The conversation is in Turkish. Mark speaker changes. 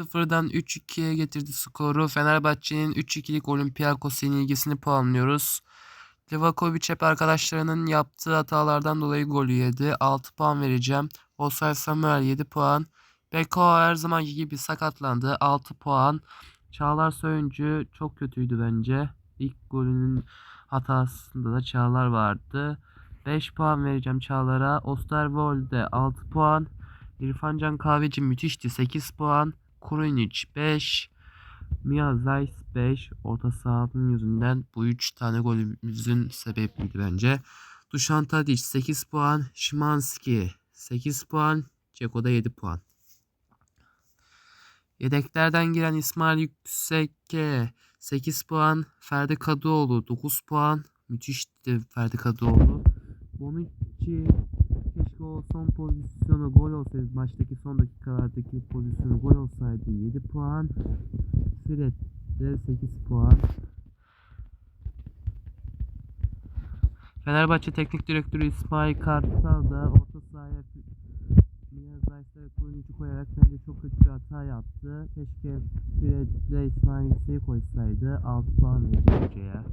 Speaker 1: 0'dan 3-2'ye getirdi skoru. Fenerbahçe'nin 3-2'lik Olympiakos yenilgisini puanlıyoruz. Livakovic hep arkadaşlarının yaptığı hatalardan dolayı golü yedi. 6 puan vereceğim. Osay Samuel 7 puan. Beko her zamanki gibi sakatlandı. 6 puan. Çağlar Söyüncü çok kötüydü bence. İlk golünün hatasında da Çağlar vardı. 5 puan vereceğim Çağlar'a. Osterwolde 6 puan. İrfancan Kahveci müthişti 8 puan. Kurunic 5. Mia Zeiss 5. Orta sahanın yüzünden bu 3 tane golümüzün sebebiydi bence. Dušan Tadic 8 puan. Şimanski 8 puan. Ceko da 7 puan. Yedeklerden giren İsmail Yüksek'e 8 puan. Ferdi Kadıoğlu 9 puan. Müthişti Ferdi Kadıoğlu. Bonucci keşke o son pozisyonu gol olsaydı. Maçtaki son dakikalardaki pozisyonu gol olsaydı 7 puan. Fred de 8 puan. Fenerbahçe Teknik Direktörü İsmail Kartal da orta sahaya Zayt'la Kurunici koyarak bence çok kötü bir hata yaptı. Keşke Fred ile İsmail Yüksek'i koysaydı 6 puan verirdi hocaya.